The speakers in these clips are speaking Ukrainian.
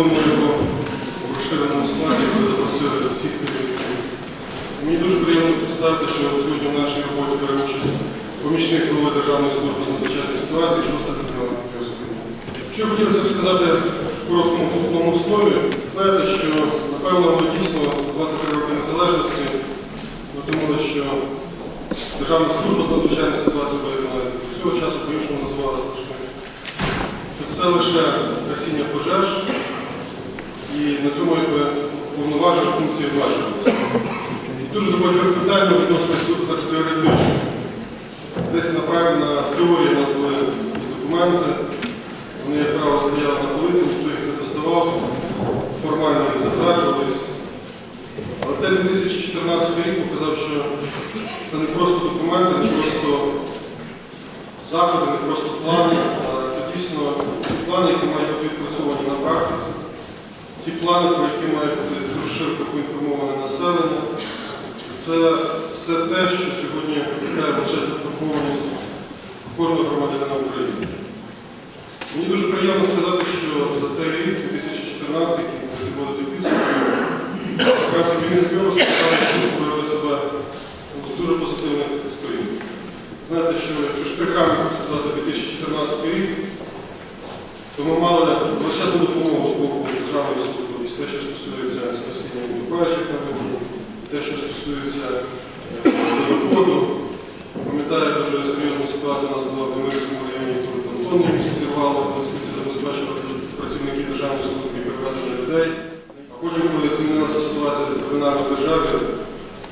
Проводимо його розширеному складі, ми запросили всіх керівників. Мені дуже приємно представити, що сьогодні в нашій роботі бере участь помічник голови Державної служби з надзвичайних ситуацій, шоста Йосипівна. Що хотілося б сказати в короткому вступному слові, знаєте, що напевно ми дійсно за 23 роки незалежності ми думали, що Державна служба з надзвичайних ситуацій буде до цього часу по-іншому називалася що це лише гасіння пожеж і на цьому якби повноваження функції бачилися. І дуже до багатьох питань ми відносилися суто так теоретично. Десь направ- на теорії у нас були якісь документи, вони, як правило, стояли на полиці, ніхто їх не доставав, формально їх затверджувалися. Але цей 2014 рік показав, що це не просто документи, не просто заходи, не просто плани, а це дійсно плани, які мають практиці, ті плани, про які має бути дуже широко поінформоване населення. Це все те, що сьогодні викликає величезну стурбованість кожного громадянина України. Мені дуже приємно сказати, що за цей рік, 2014, який ми підводити підсумки, якраз у Вінницькій області проявили себе з дуже позитивних сторін. Знаєте, що якщо штрихами сказати 2014 рік, то ми мали величезну допомогу з боку державної служби те, що стосується спасіння утопаючих на воді, те, що стосується водоподу. Пам'ятаю, дуже серйозна ситуація у нас була в Демирському районі, коли зірвало, оскільки забезпечували працівники державної служби і перевезення людей. А потім, коли змінилася ситуація в кримінальній державі,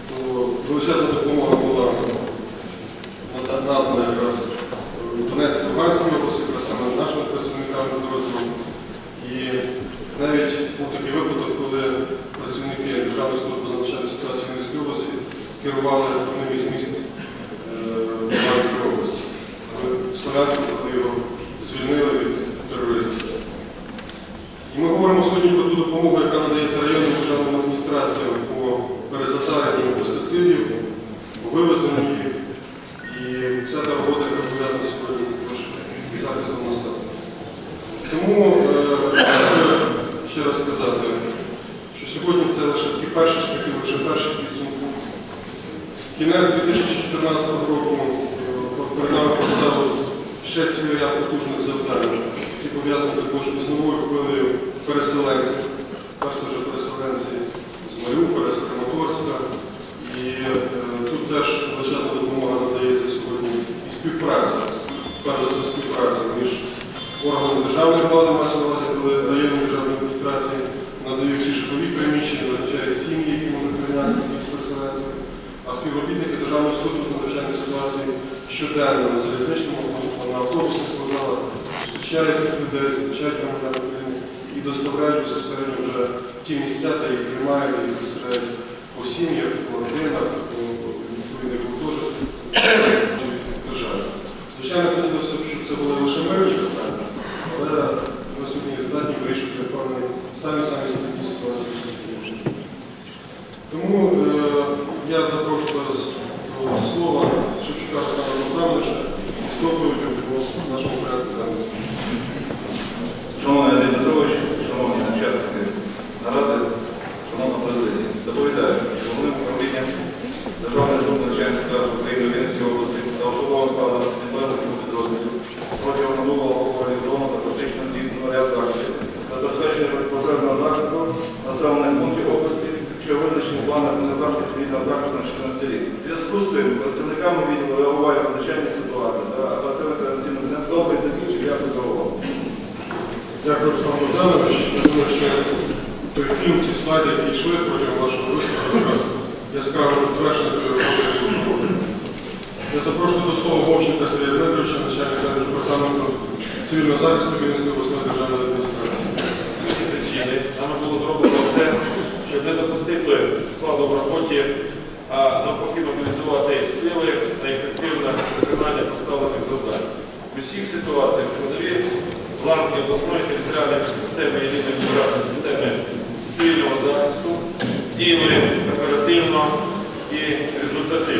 то величезна допомога була надана якраз в Донецькій Луганській області, якраз саме нашими працівниками підрозділу. І навіть був такий випадок, коли працівники Державної служби з надзвичайної ситуації в Вінницькій області керували одним із міст е, Луганської області. Слов'янську, коли його звільнили від терористів. І ми говоримо сьогодні про ту допомогу, яка надається районним державним адміністраціям по перезатаренню пестицидів, по вивезенню їх. І вся та робота, яка пов'язана сьогодні із захистом населення. Тому е, ще раз сказати, що сьогодні це лише такі перші шляхи, лише перші. Кінець 2014 року е, перед нами ще цілий ряд потужних завдань, які пов'язані також із новою хвилею переселенців. Перше вже переселенці з Маріуполя, з Краматорська. І е, тут теж величезна допомога надається сьогодні і співпраця, перш за все співпраця між органами державної влади, мається на увазі, коли районні державні адміністрації надають житлові приміщення, визначають сім'ї, які можуть прийняти таких переселенців, а співробітники Державної служби з надзвичайної ситуації щоденно на залізничному руху, на автобусних вокзалах зустрічають цих людей, зустрічають громадян України і доставляють безпосередньо вже в ті місця, де їх приймають і доставляють по сім'ях, по родинах, по відповідних гуртожитках держави. Звичайно, хотілося б, щоб це були лише мирні питання, але ми сьогодні здатні вирішити певні самі-самі складні ситуації. в житті. Тому е, я запрошую зараз до слова Шевчука Руслана Богдановича з доповіддю по нашому порядку денному. Шановний Андрій Петрович, шановні учасники наради, шановна президія, доповідаю, що головним управлінням Державної служби надзвичайної ситуації України в Вінницькій області за особовим складом підлеглих йому підрозділів протягом минулого року реалізовано та практично здійснено ряд заходів забезпечення протипожежного захисту населених пунктів області, що визначені планами на захід цивільного захисту на 14 рік. В зв'язку з цим працівниками відділу реагування на надзвичайні ситуації та оперативно-координаційного центру добре технічні дякую за увагу. Дякую, Руслан Богданович. Я думаю, що той фільм, ті слайди, які йшли протягом вашого виступу, якраз яскраво підтвердження тої роботи, яку ви проводите. Я запрошую до слова Мовченка Сергія Дмитровича, начальника департаменту цивільного захисту Вінницької обласної державної адміністрації. причини. Нами було зроблено все, щоб не допустити складу в роботі, а навпаки мобілізувати сили на ефективне виконання поставлених завдань. В усіх ситуаціях складові ланки обласної територіальної системи єдиної державної системи діяли оперативно і результативно.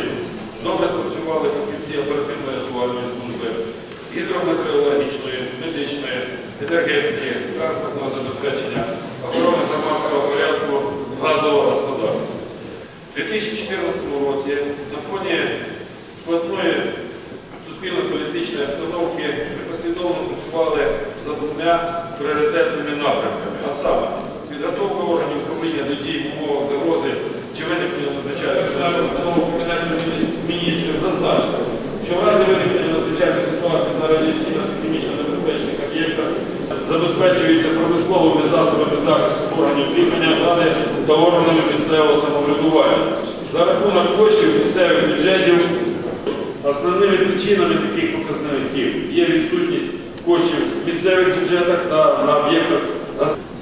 Гідрометеорологічної, медичної, енергетики, транспортного забезпечення, охорони громадського порядку, газового господарства. У 2014 році на фоні складної суспільно-політичної обстановки ми послідовно працювали за двома пріоритетними напрямками, а саме підготовка органів управління до дій в умовах загрози чи виникнення надзвичайної ситуації постанову Кабінету міністрів зазначено, що в разі виникнення надзвичайної радіаційно-хімічно забезпечених об'єктах забезпечується промисловими засобами захисту органів дихання, влади та органами місцевого самоврядування. За рахунок коштів місцевих бюджетів Основними причинами таких показників є відсутність коштів в місцевих бюджетах та на об'єктах.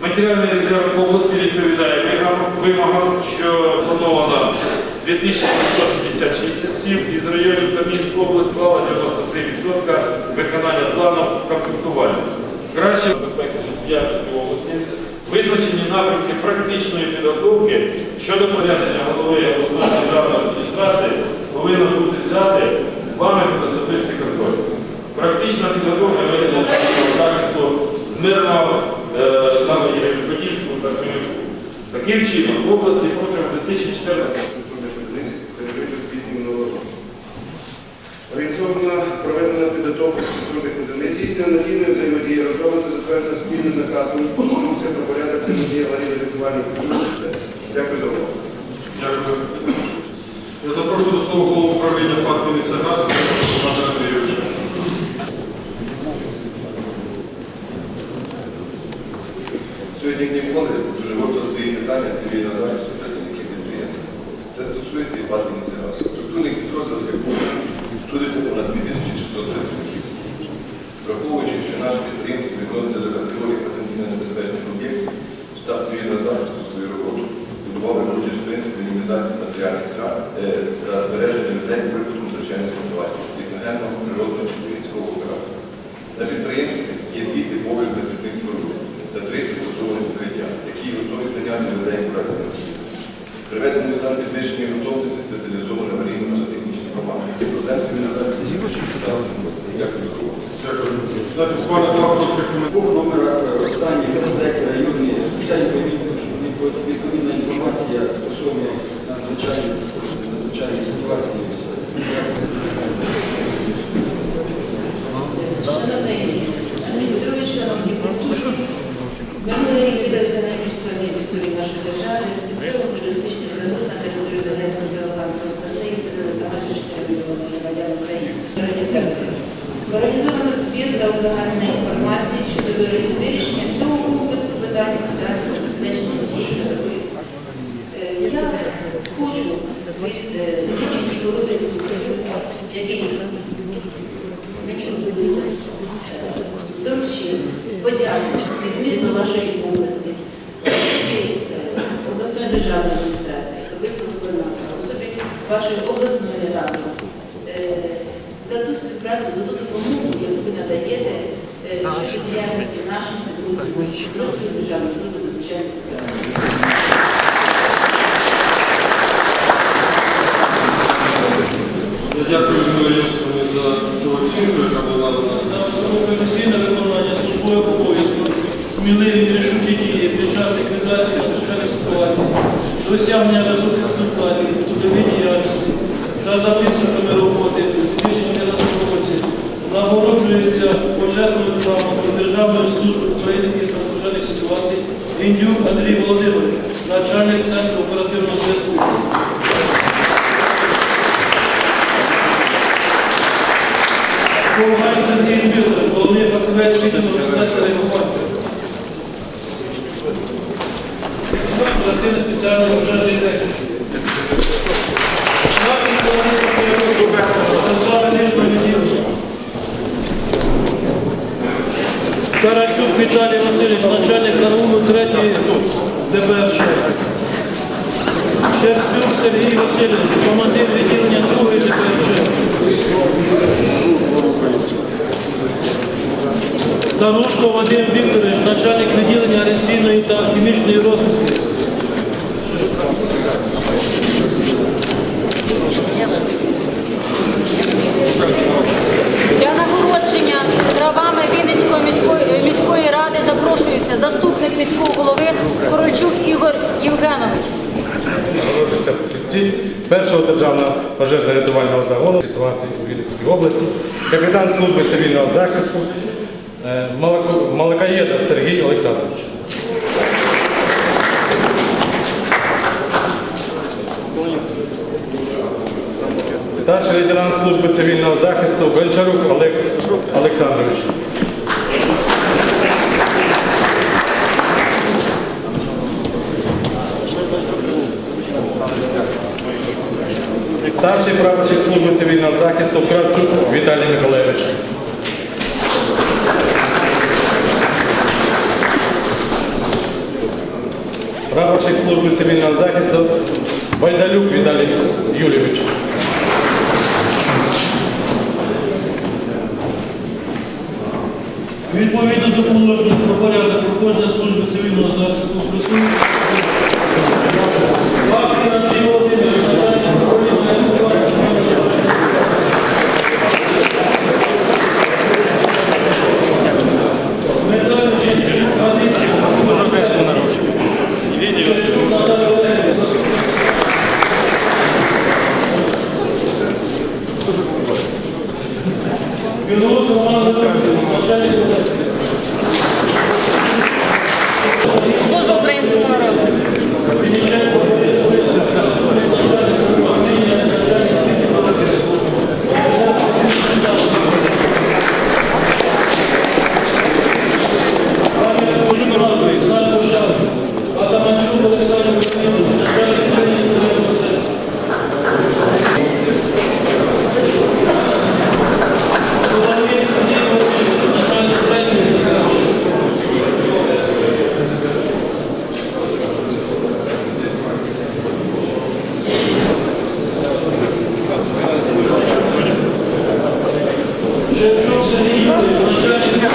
Матеріальний резерв області відповідає вимогам- що плановано 2756 осіб. Із районів та міст області склало 93% виконання плану комплектування. Краще безпеки життєдіяльності в області, визначені напрямки практичної підготовки щодо порядження голови обласної державної адміністрації повинно бути взяти вами під особистий контроль. Практична підготовка ведення цивільного захисту з мирного е, на Подільську та Хмельницьку. Таким чином, в області протягом 2014 наказом інструкція про порядок взаємодії аварійно рятувальних підрозділів. Дякую за увагу. Дякую. Я запрошую до слова голову управління ПАТ «Вінниця Газ» Романа Андрійовича. Сьогодні ніколи дуже гостро стоїть питання цивільного захисту працівників підприємства. Це стосується і ПАТ «Вінницягаз». В структурних підрозділах трудиться понад 2600 працівників. Враховуючи, що наше підприємство відноситься до категорії потенційно небезпечних об'єктів, штаб цивільного захисту свою роботу будував виходячи з принципу мінімізації матеріальних втрат е, та збереження людей в випадку надзвичайних ситуацій, техногенного, природного чи військового характеру. На підприємстві є дві типових захисних споруди та три пристосовані покриття, які готові прийняти людей в разі необхідності. Приведені стан підвищення готовності спеціалізовані аварійні та технічні команди. Проблем цивільного захисту в 2016 році. Дякую за увагу. Дякую. Дайте буквально два коротких вся відповідна інформація стосовно надзвичайних ситуацій. Шановний Петрович, шановні присутні, минулий найбільш складний в історії нашої держави. Підтримав терористичний загроз на територію Донецької та Луганської областей за майже 4 мільйони громадян України. Організовано збір та узагальнення інформації щодо вирішення всього комплексу питань соціального забезпечення цієї категорії. Е, Я хочу від е, Ніки який мені особисто е, доручив подякувати від міста вашої області, е, обласної державної адміністрації, особисто губернатора, особі вашої обласної ради е, за ту співпрацю, за ту допомогу, яку ви надаєте щодо діяльності наших підрозділів, підрозділів державної служби надзвичайних ситуацій. Дякую за ту оцінку, яка була надана. професійне виконання службових обов'язків, сміливі рішучі дії під час ліквідації надзвичайних ситуацій, досягнення високих результатів в трудовій діяльності та за підсумками роботи у 2014 році нагороджується почесною грамотою Державної служби України із надзвичайних ситуацій Індюк Андрій Володимирович, начальник центру оперативного зв'язку. Ковгай Сергій Філович, головний фахівець відділу організації реагування. Частина спеціальної Віталій Васильович, начальник караулу 3 ДБРШ. Шерстюк Сергій Васильович, командир відділення 2 ДБРШ. Старушко Вадим Вікторович, начальник відділення реакційної та хімічної розвитки. Для нагородження правами він е, міської ради запрошується заступник міського голови Корольчук Ігор Євгенович. Запрошуються фахівці першого державного пожежно-рятувального загону ситуації у Вінницькій області, капітан служби цивільного захисту е, Малакаєдов Сергій Олександрович. Старший лейтенант служби цивільного захисту Гончарук Олег Олександрович. Старший прапорщик служби цивільного захисту Кравчук Віталій Миколаївич. Прапорщик служби цивільного захисту Байдалюк Віталій Юлійович. Відповідно до положення про порядок проходження служби цивільного захисту присутні. Факти Андрій Володимирович, начальник управління рятувального Мета вчинення традиції. Шевчук Наталія Олегівна, заступник. Білорус Роман Леонтьович, начальник управління. Служу українському народу. Вінниченко Борис Борисович, заступник начальника управління, начальник Атаманчук Олександр Леонідович, начальник Українського районного центру. Соловей Сергій Володимирович, начальник третього центру. Шевчук Сергій Юрійович, начальник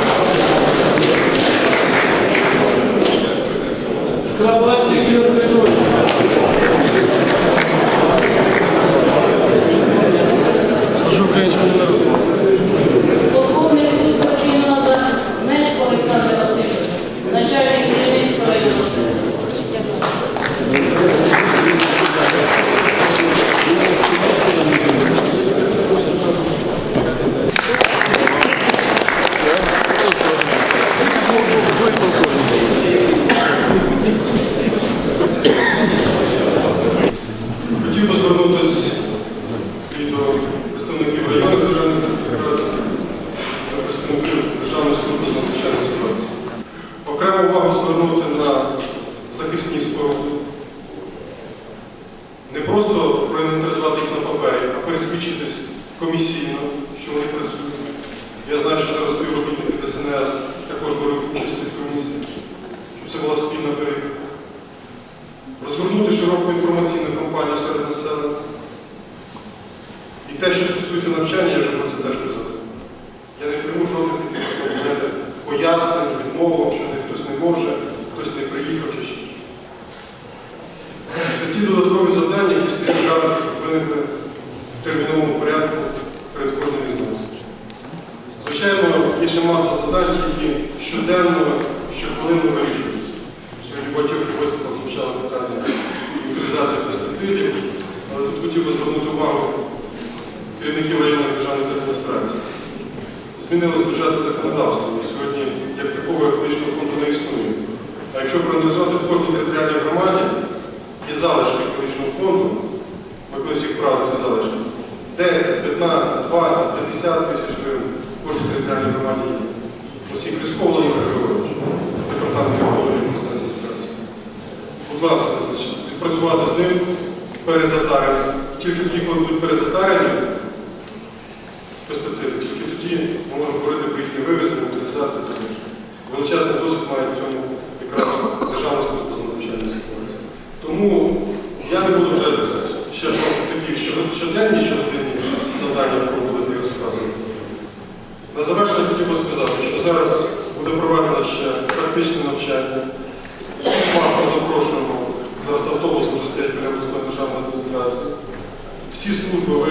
comissão щоденно, щохвилинно вирішуються. Сьогодні багатьох виступах звучало питання утилізації пестицидів, але тут хотів би звернути увагу керівників районних державних адміністрацій. Змінилось бюджетне законодавство. Сьогодні як такого екологічного фонду не існує. А якщо проаналізувати в кожній територіальній громаді, є залишки екологічного фонду, ми колись їх брали ці залишки, 10, 15, 20, 50 тисяч гривень в кожній територіальній громаді є. Перезатарення. Тільки тоді, коли будуть перезатарені пестициди, тільки тоді ми говорити про їхнє вивезення, утилізацію. та інше. Величезний досвід має в цьому якраз Державна служба з надзвичайної ситуації. Тому я не буду вже це ще про такі що- щоденні, щогодинні завдання проводити і розказувати. На завершення хотів би сказати, що зараз буде проведено ще практичне навчання. Вас ми запрошуємо. Зараз автобуси вже стоять біля обласної державної адміністрації. Всі служби виїжджають